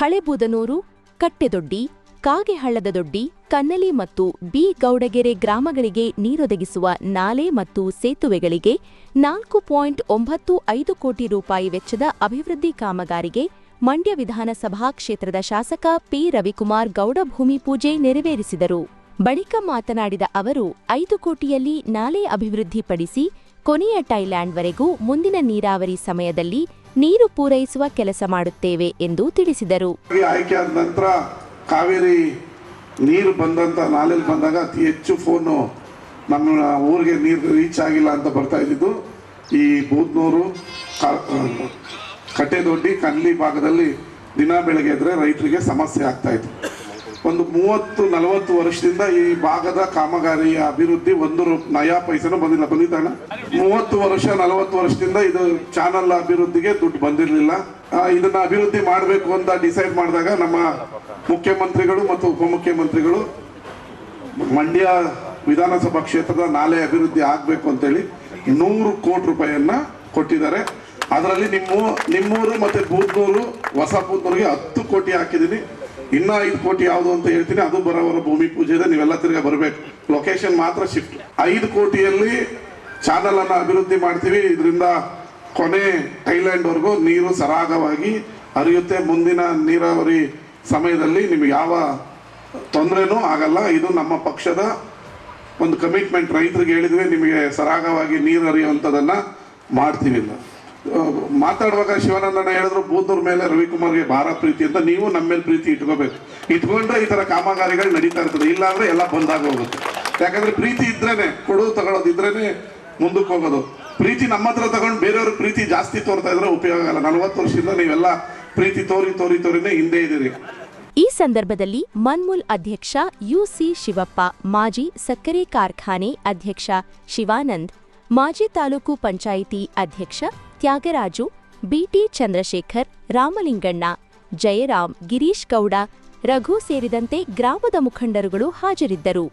ಹಳೆಬೂದನೂರು, ಕಟ್ಟೆದೊಡ್ಡಿ, ಕಾಗೆಹಳ್ಳದ ದೊಡ್ಡಿ, ಕನ್ನಲಿ ಮತ್ತು ಬಿ ಗೌಡಗೆರೆ ಗ್ರಾಮಗಳಿಗೆ ನೀರೊದಗಿಸುವ ನಾಲೆ ಮತ್ತು ಸೇತುವೆಗಳಿಗೆ ನಾಲ್ಕು ಪಾಯಿಂಟ್ ಒಂಬತ್ತು ಐದು ಕೋಟಿ ರೂಪಾಯಿ ವೆಚ್ಚದ ಅಭಿವೃದ್ಧಿ ಕಾಮಗಾರಿಗೆ ಮಂಡ್ಯ ವಿಧಾನಸಭಾ ಕ್ಷೇತ್ರದ ಶಾಸಕ ಪಿ ರವಿಕುಮಾರ್ ಗೌಡ ಭೂಮಿ ಪೂಜೆ ನೆರವೇರಿಸಿದರು. ಬಳಿಕ ಮಾತನಾಡಿದ ಅವರು, ಐದು ಕೋಟಿಯಲ್ಲಿ ನಾಲೆ ಅಭಿವೃದ್ಧಿಪಡಿಸಿ ಕೊನೆಯ ಟೈಲ್ಯಾಂಡ್ವರೆಗೂ ಮುಂದಿನ ನೀರಾವರಿ ಸಮಯದಲ್ಲಿ ನೀರು ಪೂರೈಸುವ ಕೆಲಸ ಮಾಡುತ್ತೇವೆ ಎಂದು ತಿಳಿಸಿದರು. ಆಯ್ಕೆ ಆದ ನಂತರ ಕಾವೇರಿ ನೀರು ಬಂದಂತ ನಾಲೆಯಲ್ಲಿ ಬಂದಾಗ ಅತಿ ಹೆಚ್ಚು ಫೋನು ನಮ್ಮ ಊರಿಗೆ ನೀರು ರೀಚ್ ಆಗಿಲ್ಲ ಅಂತ ಬರ್ತಾ ಇದ್ದಿದ್ದು. ಈ ಬೂದ್ನೂರು ಕಟ್ಟೆದೊಡ್ಡಿ, ಕನ್ಲಿ ಭಾಗದಲ್ಲಿ ದಿನ ಬೆಳಗ್ಗೆ ಇದ್ರೆ ರೈತರಿಗೆ ಸಮಸ್ಯೆ ಆಗ್ತಾ ಇತ್ತು. ಒಂದು ಮೂವತ್ತು, ನಲವತ್ತು ವರ್ಷದಿಂದ ಈ ಭಾಗದ ಕಾಮಗಾರಿಯ ಅಭಿವೃದ್ಧಿ ಒಂದು ರೂಪ ನಯಾ ಪೈಸೆನು ಬಂದಿಲ್ಲ. ಬಂದಿದ್ದಾನ ಮೂವತ್ತು ವರ್ಷ, ನಲವತ್ತು ವರ್ಷದಿಂದ ಇದು ಚಾನಲ್ ಅಭಿವೃದ್ಧಿಗೆ ದುಡ್ಡು ಬಂದಿರಲಿಲ್ಲ. ಇದನ್ನ ಅಭಿವೃದ್ಧಿ ಮಾಡಬೇಕು ಅಂತ ಡಿಸೈಡ್ ಮಾಡಿದಾಗ ನಮ್ಮ ಮುಖ್ಯಮಂತ್ರಿಗಳು ಮತ್ತು ಉಪಮುಖ್ಯಮಂತ್ರಿಗಳು ಮಂಡ್ಯ ವಿಧಾನಸಭಾ ಕ್ಷೇತ್ರದ ನಾಲೆ ಅಭಿವೃದ್ಧಿ ಆಗಬೇಕು ಅಂತೇಳಿ ನೂರು ಕೋಟಿ ರೂಪಾಯಿಯನ್ನ ಕೊಟ್ಟಿದ್ದಾರೆ. ಅದರಲ್ಲಿ ನಿಮ್ಮ, ನಿಮ್ಮೂರು ಮತ್ತೆ ಬೂದ್ನೂರು ಹೊಸ ಬೂದ್ನೂರಿಗೆ ಹತ್ತು ಕೋಟಿ ಹಾಕಿದ್ದೀನಿ. ಇನ್ನ ಐದು ಕೋಟಿ ಯಾವುದು ಅಂತ ಹೇಳ್ತೀನಿ ಅದು ಬರೋವರ ಭೂಮಿ ಪೂಜೆ ನೀವೆಲ್ಲ ತಿರ್ಗಾ ಬರಬೇಕು. ಲೊಕೇಶನ್ ಮಾತ್ರ ಶಿಫ್ಟ್ ಐದು ಕೋಟಿಯಲ್ಲಿ ಚಾನಲ್ ಅನ್ನ ಅಭಿವೃದ್ಧಿ ಮಾಡ್ತೀವಿ ಇದರಿಂದ ಕೊನೆ ಥೈಲ್ಯಾಂಡ್ವರೆಗೂ ನೀರು ಸರಾಗವಾಗಿ ಹರಿಯುತ್ತೆ. ಮುಂದಿನ ನೀರಾವರಿ ಸಮಯದಲ್ಲಿ ನಿಮ್ಗೆ ಯಾವ ತೊಂದರೆನೂ ಆಗಲ್ಲ. ಇದು ನಮ್ಮ ಪಕ್ಷದ ಒಂದು ಕಮಿಟ್ಮೆಂಟ್ ರೈತರಿಗೆ ಹೇಳಿದ್ವಿ ನಿಮಗೆ ಸರಾಗವಾಗಿ ನೀರು ಹರಿಯುವಂಥದ್ದನ್ನು ಮಾಡ್ತೀವಿ ಅಂತ. ಆ, ಮಾತಾಡುವಾಗ ಶಿವಾನಂದಣ್ಣ ಹೇಳಿದ್ರು ಬೂದೂರ್ ಮೇಲೆ ರವಿಕುಮಾರ್ಗೆ ಭಾರ ಪ್ರೀತಿ ಅಂತ ನೀವು ನಮ್ಮ ಮೇಲೆ ಪ್ರೀತಿ ಇಟ್ಕೋಬೇಕು. ಇಟ್ಕೊಂಡ್ರೆ ಈ ತರ ಕಾಮಗಾರಿಗಳು ನಡೀತಾ ಇರ್ತದೆ. ಇಲ್ಲಾಂದ್ರೆ ಎಲ್ಲ ಬಂದಾಗ ಹೋಗುತ್ತೆ ಯಾಕಂದ್ರೆ ಪ್ರೀತಿ ಇದ್ರೇನೆ, ಕೊಡೋದು ತಗೊಳ್ಳೋದು ಇದ್ರೇನೆ ಮುಂದಕ್ಕೆ ಹೋಗೋದು. ಪ್ರೀತಿ ನಮ್ಮ ಹತ್ರ ತಗೊಂಡು ಬೇರೆಯವ್ರ ಪ್ರೀತಿ ಜಾಸ್ತಿ ತೋರ್ತಾ ಇದ್ರೆ ಉಪಯೋಗ ಆಗಲ್ಲ. ನಲವತ್ತು ವರ್ಷದಿಂದ ನೀವೆಲ್ಲ ಪ್ರೀತಿ ತೋರಿ ತೋರಿ, ತೋರಿನೇ ಹಿಂದೆ ಇದ್ದೀರಿ. ಈ ಸಂದರ್ಭದಲ್ಲಿ ಮನ್ಮೂಲ್ ಅಧ್ಯಕ್ಷ ಯುಸಿ ಶಿವಪ್ಪ, ಮಾಜಿ ಸಕ್ಕರೆ ಕಾರ್ಖಾನೆ ಅಧ್ಯಕ್ಷ ಶಿವಾನಂದ್, ಮಾಜಿ ತಾಲೂಕು ಪಂಚಾಯಿತಿ ಅಧ್ಯಕ್ಷ ತ್ಯಾಗರಾಜು ಬಿಟಿ ಚಂದ್ರಶೇಖರ್ ರಾಮಲಿಂಗಣ್ಣ ಜಯರಾಮ್ ಗಿರೀಶ್ ಗೌಡ ರಘು ಸೇರಿದಂತೆ ಗ್ರಾಮದ ಮುಖಂಡರುಗಳು ಹಾಜರಿದ್ದರು.